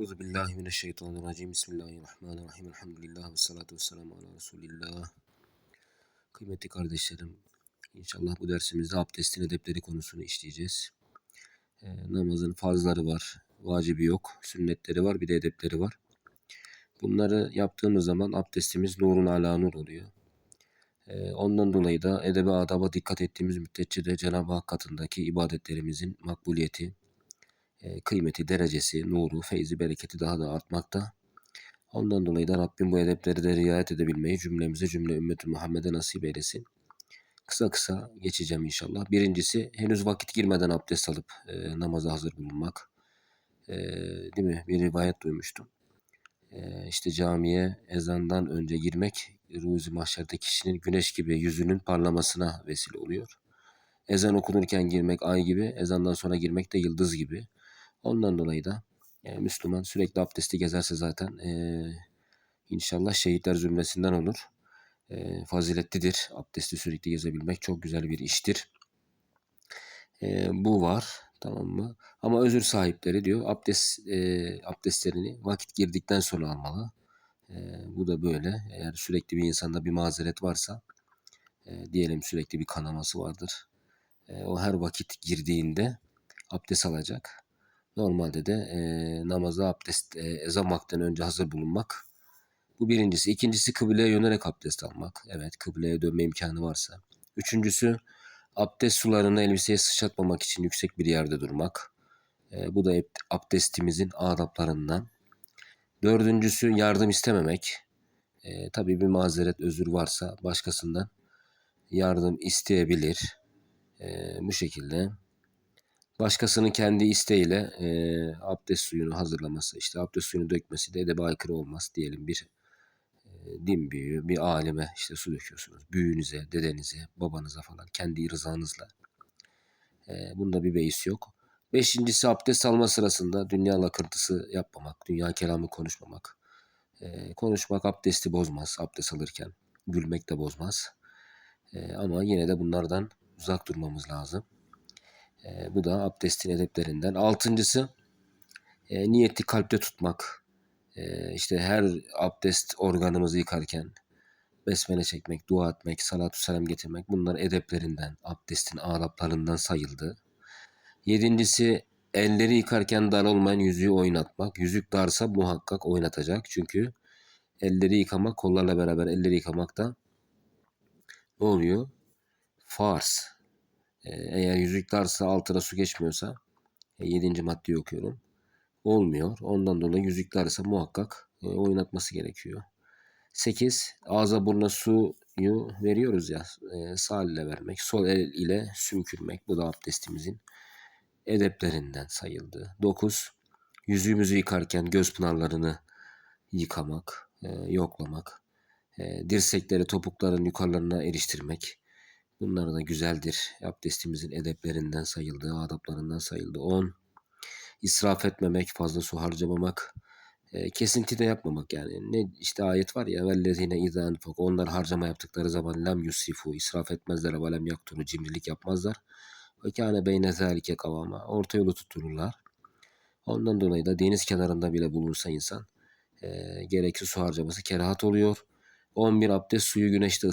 Euzu billahi mineşşeytanirracim. Bismillahirrahmanirrahim. Elhamdülillah ve salatu vesselamu ala Resulillah. Kıymetli kardeşlerim, inşallah bu dersimizde abdestin edepleri konusunu işleyeceğiz. Ee, namazın farzları var, vacibi yok, sünnetleri var, bir de edepleri var. Bunları yaptığımız zaman abdestimiz nurun ala nur oluyor. Ee, ondan dolayı da edebe adaba dikkat ettiğimiz müddetçe de Cenab-ı Hak katındaki ibadetlerimizin makbuliyeti, e, kıymeti, derecesi, nuru, feyzi, bereketi daha da artmakta. Ondan dolayı da Rabbim bu edepleri de riayet edebilmeyi cümlemize cümle ümmeti Muhammed'e nasip eylesin. Kısa kısa geçeceğim inşallah. Birincisi henüz vakit girmeden abdest alıp e, namaza hazır bulunmak. E, değil mi? Bir rivayet duymuştum. E, işte camiye ezandan önce girmek ruzi mahşerde kişinin güneş gibi yüzünün parlamasına vesile oluyor. Ezan okunurken girmek ay gibi, ezandan sonra girmek de yıldız gibi. Ondan dolayı da e, Müslüman sürekli abdesti gezerse zaten e, inşallah şehitler zümresinden olur. E, faziletlidir. Abdesti sürekli gezebilmek çok güzel bir iştir. E, bu var. Tamam mı? Ama özür sahipleri diyor abdest e, abdestlerini vakit girdikten sonra almalı. E, bu da böyle. Eğer sürekli bir insanda bir mazeret varsa e, diyelim sürekli bir kanaması vardır. E, o her vakit girdiğinde abdest alacak. Normalde de e, namaza abdest e, ezan vaktinden önce hazır bulunmak. Bu birincisi. İkincisi kıbleye yönelerek abdest almak. Evet kıbleye dönme imkanı varsa. Üçüncüsü abdest sularını elbiseye sıçratmamak için yüksek bir yerde durmak. E, bu da abdestimizin adaplarından. Dördüncüsü yardım istememek. E, tabii bir mazeret özür varsa başkasından yardım isteyebilir. E, bu şekilde başkasının kendi isteğiyle e, abdest suyunu hazırlaması, işte abdest suyunu dökmesi de edebe aykırı olmaz diyelim bir e, din büyüğü, bir alime işte su döküyorsunuz. Büyüğünüze, dedenize, babanıza falan kendi rızanızla. E, bunda bir beis yok. Beşincisi abdest alma sırasında dünya lakırtısı yapmamak, dünya kelamı konuşmamak. E, konuşmak abdesti bozmaz abdest alırken. Gülmek de bozmaz. E, ama yine de bunlardan uzak durmamız lazım. E, bu da abdestin edeplerinden. Altıncısı e, niyeti kalpte tutmak. E, işte her abdest organımızı yıkarken besmele çekmek, dua etmek, salatu selam getirmek bunlar edeplerinden, abdestin adaplarından sayıldı. Yedincisi elleri yıkarken dar olmayan yüzüğü oynatmak. Yüzük darsa muhakkak oynatacak. Çünkü elleri yıkamak, kollarla beraber elleri yıkamak da ne oluyor? Farz. Ee, eğer yüzük darsa altına su geçmiyorsa e, 7. maddeyi okuyorum. Olmuyor. Ondan dolayı yüzük darsa muhakkak e, oynatması gerekiyor. 8. Ağza buruna suyu veriyoruz ya. E, sağ ile vermek. Sol el ile sümkürmek. Bu da abdestimizin edeplerinden sayıldı. 9. Yüzüğümüzü yıkarken göz pınarlarını yıkamak, e, yoklamak. E, dirsekleri topukların yukarılarına eriştirmek. Bunlar da güzeldir. Abdestimizin edeplerinden sayıldığı, adaplarından sayıldı. 10. İsraf etmemek, fazla su harcamamak. E, kesinti de yapmamak yani. Ne işte ayet var ya vellezine izâ enfak. Onlar harcama yaptıkları zaman lam yusrifu. israf etmezler ve lem yaktunu. Cimrilik yapmazlar. Ve kâne beyne zâlike kavama. Orta yolu tuttururlar. Ondan dolayı da deniz kenarında bile bulunsa insan e, gereksiz su harcaması kerahat oluyor. 11 abdest suyu güneşte